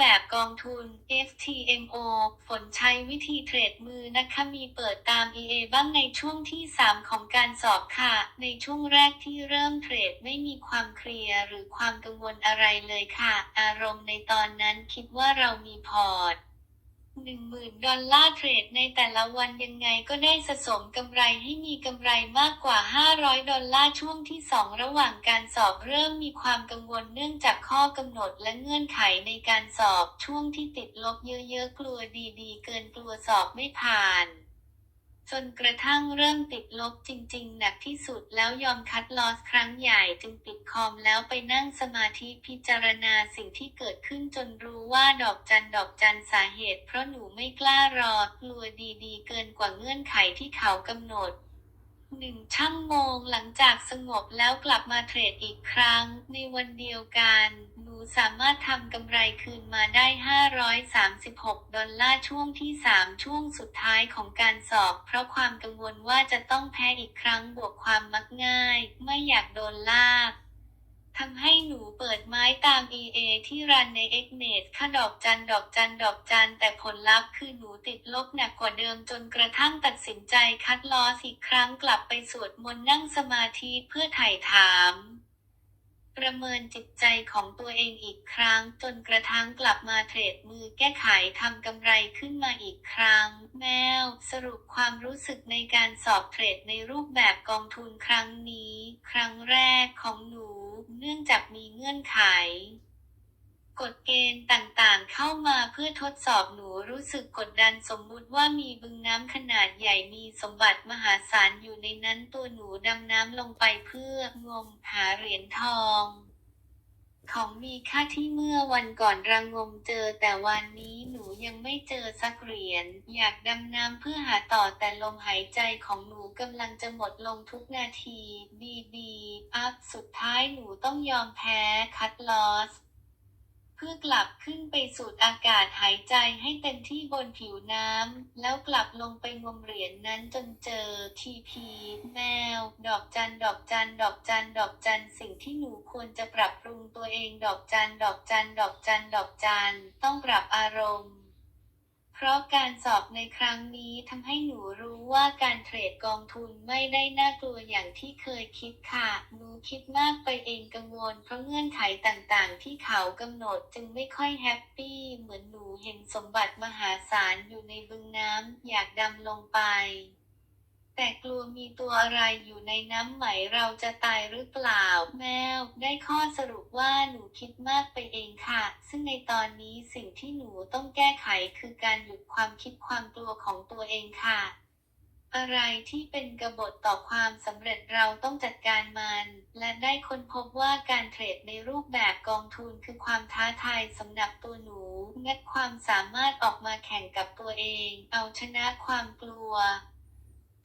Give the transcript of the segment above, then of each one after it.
แบบกองทุน FTMO ฝนใช้วิธีเทรดมือนะคะมีเปิดตาม EA บ้างในช่วงที่ 3 ของการสอบค่ะ ในช่วงแรกที่เริ่มเทรดไม่มีความเคลียร์หรือความกังวลอะไรเลยค่ะ อารมณ์ในตอนนั้นคิดว่าเรามีพอร์ต หนึ่งหมื่นดอลลาร์เทรดในแต่ละวันยังไงก็ได้สะสมกำไรให้มีกำไรมากกว่า 500 ดอลลาร์ช่วงที่ 2 ระหว่างการสอบเริ่มมีความกังวลเนื่องจากข้อกำหนดและเงื่อนไขในการสอบช่วงที่ติดลบเยอะๆ กลัวดีๆ เกินกลัวสอบไม่ผ่าน จนกระทั่งเริ่มติดลบจริงๆ หนักที่สุดแล้วยอมคัดลอสครั้งใหญ่จึงปิดคอมแล้วไปนั่งสมาธิพิจารณาสิ่งที่เกิดขึ้นจนรู้ว่าดอกจันดอกจันสาเหตุ เพราะหนูไม่กล้ารอกลัวดีๆ เกินกว่าเงื่อนไขที่เขากำหนดหนึ่งชั่วโมงหลังจากสงบแล้วกลับมาเทรดอีกครั้งในวันเดียวกัน สามารถทำกำไรคืนมาได้ 536 ดอลลาร์ช่วงที่ 3 ช่วงสุดท้ายของการสอบ เพราะความกังวลว่าจะต้องแพ้อีกครั้งบวกความมักง่าย ไม่อยากโดนลากทำให้หนูเปิดไม้ตาม EA ที่รันใน x n e t ค่าดอกจันดอกจันดอกจันแต่ผลลัพธ์คือหนูติดลบหนักกว่าเดิมจนกระทั่งตัดสินใจคัดลอสอีกครั้งกลับไปสวดมนต์นั่งสมาธิเพื่อไถ่ถาม ประเมินจิตใจของตัวเองอีกครั้ง จนกระทั่งกลับมาเทรดมือแก้ไขทำกำไรขึ้นมาอีกครั้ง แมว สรุปความรู้สึกในการสอบเทรดในรูปแบบกองทุนครั้งนี้ ครั้งแรกของหนู เนื่องจากมีเงื่อนไข กฎเกณฑ์ต่างๆ เข้ามาเพื่อทดสอบหนูรู้สึกกดดันสมมุติว่ามีบึงน้ำขนาดใหญ่มีสมบัติมหาศาลอยู่ในนั้นตัวหนูดำน้ำลงไปเพื่องมหาเหรียญทองของมีค่าที่เมื่อวันก่อนรังงมเจอแต่วันนี้หนูยังไม่เจอสักเหรียญอยากดำน้ำเพื่อหาต่อแต่ลมหายใจของหนูกำลังจะหมดลงทุกนาที บีบีอัพสุดท้ายหนูต้องยอมแพ้คัดลอส พื่อกลับขึ้นไปสูดอากาศหายใจให้เต็มที่บนผิวน้ำ แล้วกลับลงไปงมเหรียญนนั้นจนเจอทีพีแมว ดอกจัน ดอกจัน ดอกจัน ดอกจัน สิ่งที่หนูควรจะปรับปรุงตัวเอง ดอกจัน ดอกจัน ดอกจัน ดอกจัน ต้องปรับอารมณ์ เพราะการสอบในครั้งนี้ทำให้หนูรู้ว่าการเทรดกองทุนไม่ได้น่ากลัวอย่างที่เคยคิดค่ะ หนูคิดมากไปเองกังวลเพราะเงื่อนไขต่างๆ ที่เขากำหนดจึงไม่ค่อยแฮปปี้ เหมือนหนูเห็นสมบัติมหาศาลอยู่ในบึงน้ำอยากดำลงไป แต่กลัวมีตัวอะไรอยู่ในน้ำไหมเราจะตายหรือเปล่า แมว ได้ข้อสรุปว่าหนูคิดมากไปเองค่ะ ซึ่งในตอนนี้สิ่งที่หนูต้องแก้ไขคือการหยุดความคิดความกลัวของตัวเองค่ะ อะไรที่เป็นกบฏต่อความสำเร็จเราต้องจัดการมัน และได้ค้นพบว่าการเทรดในรูปแบบกองทุนคือความท้าทายสำหรับตัวหนูงัดความสามารถออกมาแข่งกับตัวเอง เอาชนะความกลัว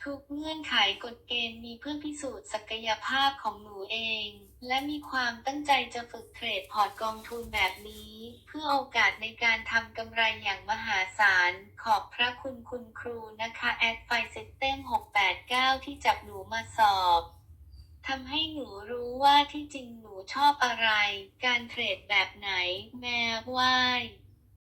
ทุกเงื่อนไขกฎเกณฑ์มีเพื่อพิสูจน์ศักยภาพของหนูเอง และมีความตั้งใจจะฝึกเทรดพอร์ตกองทุนแบบนี้ เพื่อโอกาสในการทำกำไรอย่างมหาศาล ขอบพระคุณคุณครูนะคะแอดไฟเซิสเต็ม689 ที่จับหนูมาสอบทำให้หนูรู้ว่าที่จริงหนูชอบอะไร การเทรดแบบไหน แม่ว่าย